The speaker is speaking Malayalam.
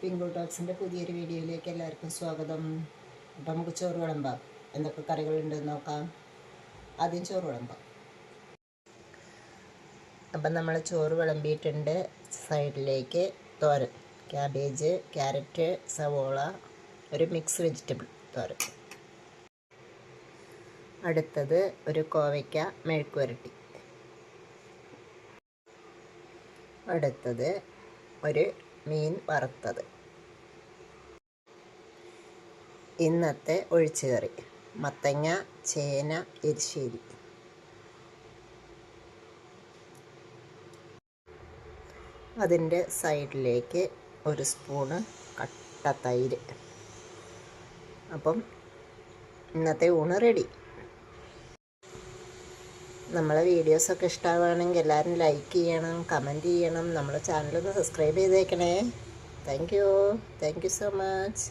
പിങ്കു ടോക്സിന്റെ പുതിയൊരു വീഡിയോയിലേക്ക് എല്ലാവർക്കും സ്വാഗതം. അപ്പം നമുക്ക് ചോറ് വിളമ്പാം. എന്തൊക്കെ കറികളുണ്ടെന്ന് നോക്കാം. ആദ്യം ചോറ് വിളമ്പാം. അപ്പം നമ്മൾ ചോറ് വിളമ്പിയിട്ടുണ്ട്. സൈഡിലേക്ക് തോരൻ ക്യാബേജ് ക്യാരറ്റ് സവോള ഒരു മിക്സ് വെജിറ്റബിൾ തോരൻ. അടുത്തത് ഒരു കോവയ്ക്ക മെഴുക്കുവരട്ടി. അടുത്തത് ഒരു മീൻ വറുത്തത്. ഇന്നത്തെ ഒഴിച്ചുകറി. മത്തങ്ങ ചേന എരിശ്ശേരി. അതിന്റെ സൈഡിലേക്ക് ഒരു സ്പൂണ് കട്ട തൈര്. അപ്പം ഇന്നത്തെ ഊണ് റെഡി. നമ്മളെ വീഡിയോസൊക്കെ ഇഷ്ടമാവുകയാണെങ്കിൽ എല്ലാവരും ലൈക്ക് ചെയ്യണം കമന്റ് ചെയ്യണം. നമ്മളെ ചാനലൊന്ന് സബ്സ്ക്രൈബ് ചെയ്തേക്കണേ. Thank you. Thank you so much.